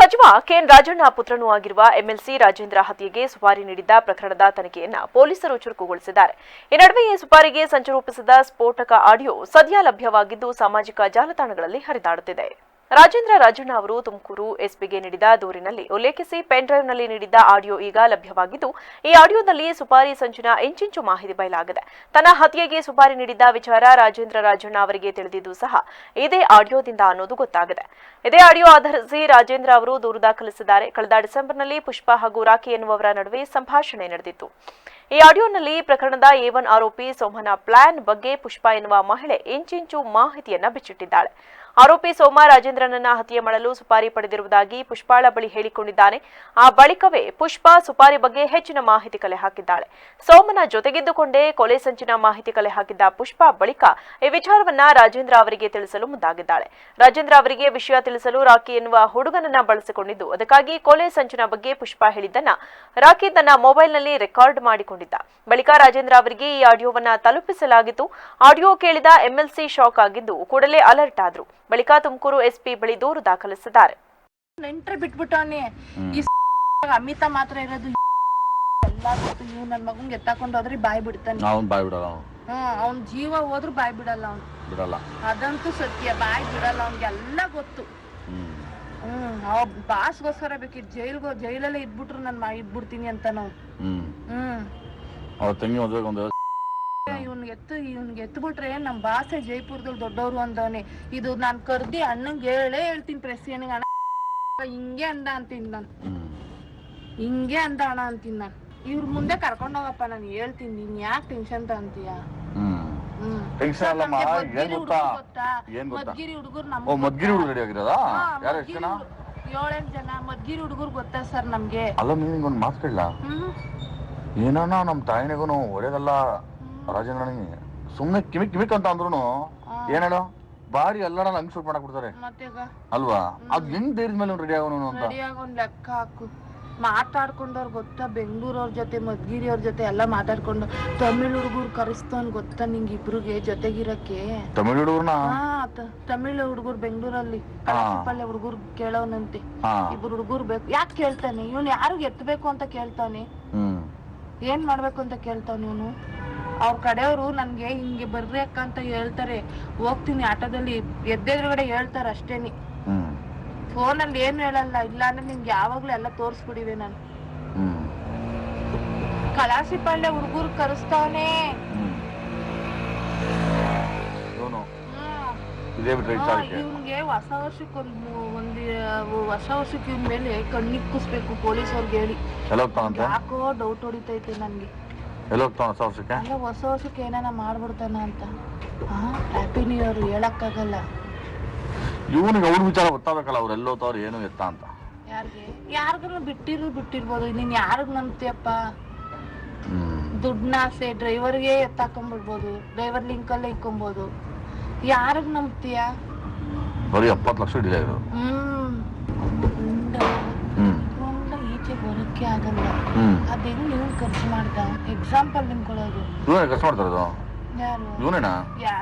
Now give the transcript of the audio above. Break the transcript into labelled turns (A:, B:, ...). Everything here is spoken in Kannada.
A: ಸಚಿವ ಕೆಎನ್ ರಾಜಣ್ಣ ಪುತ್ರನೂ ಆಗಿರುವ ಎಂಎಲ್ಸಿ ರಾಜೇಂದ್ರ ಹತ್ಯೆಗೆ ಸುಪಾರಿ ನೀಡಿದ್ದ ಪ್ರಕರಣದ ತನಿಖೆಯನ್ನ ಪೊಲೀಸರು ಚುರುಕುಗೊಳಿಸಿದ್ದಾರೆ. ಈ ನಡುವೆಯೇ ಸುಪಾರಿಗೆ ಸಂಚು ರೂಪಿಸಿದ ಸ್ಫೋಟಕ ಆಡಿಯೋ ಸದ್ಯ ಲಭ್ಯವಾಗಿದ್ದು ಸಾಮಾಜಿಕ ಜಾಲತಾಣಗಳಲ್ಲಿ ಹರಿದಾಡುತ್ತಿದೆ. ರಾಜೇಂದ್ರ ರಾಜಣ್ಣ ಅವರು ತುಮಕೂರು ಎಸ್ಪಿಗೆ ನೀಡಿದ ದೂರಿನಲ್ಲಿ ಉಲ್ಲೇಖಿಸಿ ಪೆನ್ ಡ್ರೈವ್ನಲ್ಲಿ ನೀಡಿದ್ದ ಆಡಿಯೋ ಈಗ ಲಭ್ಯವಾಗಿದ್ದು, ಈ ಆಡಿಯೋದಲ್ಲಿ ಸುಪಾರಿ ಸಂಚಿನ ಇಂಚಿಂಚು ಮಾಹಿತಿ ಬಯಲಾಗಿದೆ. ತನ್ನ ಹತ್ಯೆಗೆ ಸುಪಾರಿ ನೀಡಿದ್ದ ವಿಚಾರ ರಾಜೇಂದ್ರ ರಾಜಣ್ಣ ಅವರಿಗೆ ತಿಳಿದಿದ್ದು ಸಹ ಇದೇ ಆಡಿಯೋದಿಂದ ಅನ್ನೋದು ಗೊತ್ತಾಗಿದೆ. ಇದೇ ಆಡಿಯೋ ಆಧರಿಸಿ ರಾಜೇಂದ್ರ ಅವರು ದೂರು ದಾಖಲಿಸಿದ್ದಾರೆ. ಕಳೆದ ಡಿಸೆಂಬರ್ನಲ್ಲಿ ಪುಷ್ಪ ಹಾಗೂ ರಾಖಿ ಎನ್ನುವವರ ನಡುವೆ ಸಂಭಾಷಣೆ ನಡೆದಿತ್ತು. ಈ ಆಡಿಯೋನಲ್ಲಿ ಪ್ರಕರಣದ ಒನ್ ಆರೋಪಿ ಸೋಮನ ಪ್ಲಾನ್ ಬಗ್ಗೆ ಪುಷ್ಪ ಎನ್ನುವ ಮಹಿಳೆ ಇಂಚಿಂಚು ಮಾಹಿತಿಯನ್ನ ಬಿಚ್ಚಿಟ್ಟಿದ್ದಾಳೆ. ಆರೋಪಿ ಸೋಮ ರಾಜೇಂದ್ರನನ್ನ ಹತ್ಯೆ ಮಾಡಲು ಸುಪಾರಿ ಪಡೆದಿರುವುದಾಗಿ ಪುಷ್ಪಾಳ ಬಳಿ ಹೇಳಿಕೊಂಡಿದ್ದಾನೆ. ಆ ಬಳಿಕವೇ ಪುಷ್ಪ ಸುಪಾರಿ ಬಗ್ಗೆ ಹೆಚ್ಚಿನ ಮಾಹಿತಿ ಕಲೆ ಹಾಕಿದ್ದಾಳೆ. ಸೋಮನ ಜೊತೆಗಿದ್ದುಕೊಂಡೇ ಕೊಲೆ ಸಂಚಿನ ಮಾಹಿತಿ ಕಲೆ ಹಾಕಿದ್ದ ಪುಷ್ಪ ಬಳಿಕ ಈ ವಿಚಾರವನ್ನ ರಾಜೇಂದ್ರ ಅವರಿಗೆ ತಿಳಿಸಲು ಮುಂದಾಗಿದ್ದಾಳೆ. ರಾಜೇಂದ್ರ ಅವರಿಗೆ ವಿಷಯ ತಿಳಿಸಲು ರಾಕಿ ಎನ್ನುವ ಹುಡುಗನನ್ನ ಬಳಸಿಕೊಂಡಿದ್ದು, ಅದಕ್ಕಾಗಿ ಕೊಲೆ ಸಂಚಿನ ಬಗ್ಗೆ ಪುಷ್ಪ ಹೇಳಿದ್ದನ್ನ ರಾಕಿ ತನ್ನ ಮೊಬೈಲ್ನಲ್ಲಿ ರೆಕಾರ್ಡ್ ಮಾಡಿಕೊಂಡಿದ್ದ ಬಳಿಕ ರಾಜೇಂದ್ರ ಅವರಿಗೆ ಈ ಆಡಿಯೋವನ್ನ ತಲುಪಿಸಲಾಗಿತ್ತು. ಆಡಿಯೋ ಕೇಳಿದ ಎಂಎಲ್ಸಿ ಶಾಕ್ ಆಗಿದ್ದು ಕೂಡಲೇ ಅಲರ್ಟ್ ಆದ್ರು. ಬಳಿಕ ತುಮಕೂರು ಎಸ್ಪಿ ಬಳಿ ದೂರು ದಾಖಲಿಸಿದ್ದಾರೆ.
B: ನೆಂಟ್ರೆ ಬಿಟ್ಬಿಟ್ಟವನಿ ಈ ಅಮಿತ ಮಾತ್ರ ಇರೋದು ಎಲ್ಲ ಗೊತ್ತು. ನೀವು ನನ್ ಮಗಂಗ್ ಎತ್ತಾಕೊಂಡು ಹೋದ್ರೆ ಬಾಯ್ ಬಿಡ್ತಾನೆ.
C: ಅವ್ನು ಬಾಯ್ ಬಿಡಲ್ಲ ಅವ್ನು.
B: ಹ್ಮ್ ಅವ್ನ್ ಜೀವ ಹೋದ್ರು ಬಾಯ್ ಬಿಡಲ್ಲ ಅವ್ನು.
C: ಬಿಡಲ್ಲ.
B: ಅದಂತೂ ಸತ್ಯ. ಬಾಯ್ ಬಿಡಲ್ಲ ಅವ್ನ್ಗೆ ಎಲ್ಲ ಗೊತ್ತು.
C: ಹ್ಮ್.
B: ಹ್ಮ್ ಅವ್ ಬಾಸ್ಗೋಸ್ಕರ ಬೇಕಿದ್ ಜೈಲ್ಗೋ ಜೈಲಲ್ಲೇ ಇದ್ಬಿಟ್ರು ನನ್ ಮಾ ಇದ್ಬಿಡ್ತೀನಿ ಅಂತ ನಾವು.
C: ಹ್ಮ್.
B: ಹ್ಮ್.
C: ಅವ್ರ ತಂಗಿ ಮದ್ವೆಗೆ ಒಂದು
B: ಎತ್ತು ಇವ್ನ್ಗೆ ಎತ್ಬಿಟ್ರೆ ನಮ್ ಬಾಸೆ ಜೈಪುರದಲ್ಲಿ ದೊಡ್ಡವ್ರು ಅಂದವನೆ. ಇದು ನಾನ್ ಕರ್ದಿ ಅಣ್ಣಂಗೆ ಹೇಳೇ ಹೇಳ್ತೀನಿ ಪ್ರೆಸ್ ಏನಿಗೆ ಅಣ್ಣ ಹಿಂಗೆ ಅಂದ ಅಂತೀನಿ ನಾನು. ಹಿಂಗೆ ಅಂದ ಅಣ್ಣ ಅಂತೀನಿ ನಾನು. ಇವ್ರ ಮುಂದೆ ಕರ್ಕೊಂಡ್ ಹೋಗಪ್ಪ ನಾನು ಹೇಳ್ತೀನಿ. ನೀನ್ ಯಾಕೆ ಟೆನ್ಷನ್ ತಂತೀಯ
C: ಟೆನ್ಷನ್ ಅಲ್ಲಮ್ಮ ಏನ್ ಗೊತ್ತಾ? ಏನ್ ಗೊತ್ತಾ?
B: ಮದ್ಗಿರಿ ಹುಡುಗರು
C: ಓ ಮದ್ಗಿರಿ ಹುಡುಗ ರೆಡಿ ಆಗಿರೋದಾ ಯಾರು ಎಷ್ಟು ಜನ?
B: ಏಳೆಂಟ್ ಜನ ಮದ್ಗಿರಿ ಹುಡುಗರು ಗೊತ್ತಾ ಸರ್ ನಮ್ಗೆ?
C: ಅಲ್ಲ ನೀನ್ ಒಂದು ಮಾತು ಕೇಳಲ್ಲ
B: ಹ್ಮ್.
C: ಏನಾನ ನಮ್ಮ ತಾಯಿನಿಗೂ ಒಳ್ಳೇದಲ್ಲ? ರಾಜೇಂದ್ರನಿಗೆ ಸುಮ್ಮನೆ ಕಿಮಿಕ್ ಕಿಮಿಕ್ ಅಂತ ಅಂದ್ರು ಏನ್ ಬಾರಿ ಎಲ್ಲರ ಹಂಗ್ ಶೂಟ್ ಮಾಡಕ್ ಬಿಡ್ತಾರೆ ಅಲ್ವಾ? ಅದ್ ಹೆಂಗ್ ಧೈರ್ಯದ ಮೇಲೆ ರೆಡಿ ಆಗೋನು ಅಂತ.
B: ಲೆಕ್ಕ ಹಾಕು. ಮಾತಾಡ್ಕೊಂಡವ್ರ ಗೊತ್ತಾ? ಬೆಂಗಳೂರವ್ರ ಜೊತೆ ಮದ್ಗಿರಿ ಅವ್ರ ಜೊತೆ ಎಲ್ಲ ಮಾತಾಡ್ಕೊಂಡು ತಮಿಳ್ ಹುಡುಗರು ಕರೆಸ್ತವನ್ ಗೊತ್ತಾ ನಿಂಗ್ ಇಬ್ರಿಗೆ ಜೊತೆಗಿರಕ್ಕೆ?
C: ತಮಿಳ್ ಹುಡುಗರ್ನ?
B: ತಮಿಳ್ ಹುಡುಗರು ಬೆಂಗಳೂರಲ್ಲಿ ಪಲ್ಲೆ ಹುಡುಗರು
C: ಕೇಳೋನಂತೆ.
B: ಇಬ್ರು ಹುಡುಗರು ಬೇಕು. ಯಾಕೆ ಕೇಳ್ತಾನೆ? ಇವನು ಯಾರಿಗ್ ಎತ್ತಬೇಕು ಅಂತ ಕೇಳ್ತಾನೆ? ಏನ್ ಮಾಡ್ಬೇಕು ಅಂತ ಕೇಳ್ತಾವ್ ಅವ್ರ ಕಡೆಯವರು ನನ್ಗೆ ಹಿಂಗೆ ಬರ್ರಿ ಅಕ್ಕ ಅಂತ ಹೇಳ್ತಾರೆ. ಹೋಗ್ತೀನಿ ಆಟೋದಲ್ಲಿ. ಎದ್ದೆದ್ರುಗಡೆ ಹೇಳ್ತಾರೆ ಅಷ್ಟೇನಿ.
C: ಫೋನ್
B: ಫೋನಲ್ಲಿ ಏನು ಹೇಳಲ್ಲ. ಇಲ್ಲ ಅಂದ್ರೆ ನಿಮ್ಗೆ ಯಾವಾಗ್ಲೂ ಎಲ್ಲ ತೋರ್ಸ್ಬಿಡಿವೆ ನಾನು. ಕಲಾಸಿ ಪಾಳ್ಯ ಹುಡುಗರು ಕರೆಸ್ತಾವನೆ
C: ಹ್ಮ್ ಇವನು ಇದೇ ವಿಚಾರಕ್ಕೆ
B: ಇವ್ನಿಗೆ ಹೊಸ ವರ್ಷಕ್ಕೆ ಒಂದು ಒಂದು ಹೊಸ ವರ್ಷಕ್ಕೆ ಇವ್ನ ಮೇಲೆ ಕಣ್ಣಿಕ್ಕಿಸ್ಬೇಕು ಪೊಲೀಸ್ ಅವ್ರಿಗೆ ಹೇಳಿ.
C: ಎಲ್ಲ ಹೋಗ್ತಾನಂತೆ
B: ಯಾಕೋ ಡೌಟ್ ಹೊಡಿತೈತೆ ನನ್ಗೆ.
C: ಎಲ್ಲ ಹೋಗ್ತಾನ ಹೊಸ ವರ್ಷಕ್ಕೆ?
B: ಅಲ್ಲ ಹೊಸ ವರ್ಷಕ್ಕೆ ಏನಾನ ಮಾಡ್ಬಿಡ್ತಾನ ಅಂತ. ಹ್ಯಾಪಿ ನ್ಯೂ ಇಯರ್ ಹೇಳಕ್ಕಾಗಲ್ಲ.
C: ಇವನಿಗೆ ಅವ್ರ ವಿಚಾರ ಗೊತ್ತಾಗಬೇಕಲ್ಲ ಅವ್ರು ಎಲ್ಲಿ ಹೋಗ್ತಾವ್ರು ಏನು ಎತ್ತ ಅಂತ.
B: ಯಾರಿಗೆ? ಯಾರಿಗೂ ಬಿಟ್ಟಿರು ಬಿಟ್ಟಿರ್ಬೋದು. ನೀನ್ ಯಾರಿಗ್ ನಂಬ್ತೀಯಪ್ಪ? ದುಡ್ಡನ್ನ ಆಸೆ ಡ್ರೈವರ್ಗೆ ಎತ್ತಾಕೊಂಡ್ಬಿಡ್ಬೋದು ಡ್ರೈವರ್ ಲಿಂಕಲ್ಲೇ ಇಕ್ಕೊಬೋದು. ಯಾರಿಗ್ ನಂಬ್ತೀಯ?
C: ಬರೀ ಎಪ್ಪತ್ತು ಲಕ್ಷ ಇರೋದು
B: ಹ್ಮ್. ಉಂಡ
C: ಹ್ಮ್.
B: ಉಂಡ ಈಚೆ ಬರೋಕ್ಕೆ ಆಗಲ್ಲ.
C: ಹ್ಮ್.
B: ಅದೇನು ನೀವು ಖರ್ಚು ಮಾಡ್ತಾ ಎಕ್ಸಾಂಪಲ್ ನಿಮ್ಕೊಳ್ಳೋದು
C: ಇವನೇ ಮಾಡ್ತಾರದು
B: ಯಾರು?
C: ಇವನೇನಾ?